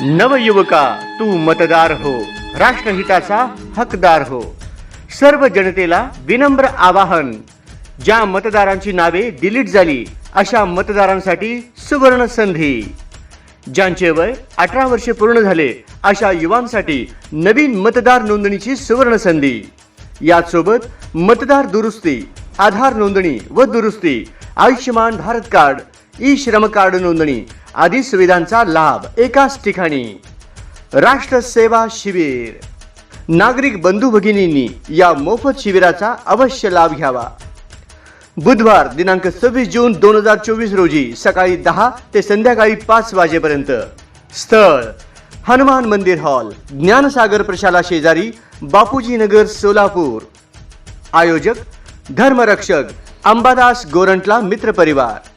नवयुवका तू मतदार हो. राष्ट्रहिताचा हकदार हो. सर्व जनतेला विनम्र आवाहन. ज्या मतदारांची नावे डिलीट झाली अशा मतदारांसाठी सुवर्ण संधी. ज्यांचे वय अठरा वर्षे पूर्ण झाले अशा युवांसाठी नवीन मतदार नोंदणीची सुवर्ण संधी. याचसोबत मतदार दुरुस्ती आधार नोंदणी व दुरुस्ती Ayushman Bharat card e Shram card नोंदणी आदी सुविधांचा लाभ एकाच ठिकाणी. राष्ट्र सेवा शिबिर. नागरिक बंधू भगिनींनी या मोफत शिबिराचा अवश्य लाभ घ्यावा. बुधवार दिनांक सव्वीस जून दोन हजार चोवीस रोजी सकाळी दहा ते संध्याकाळी पाच वाजेपर्यंत. स्थळ हनुमान मंदिर हॉल ज्ञानसागर प्रशाला शेजारी बापूजी नगर सोलापूर. आयोजक धर्मरक्षक अंबादास गोरंटला मित्र परिवार.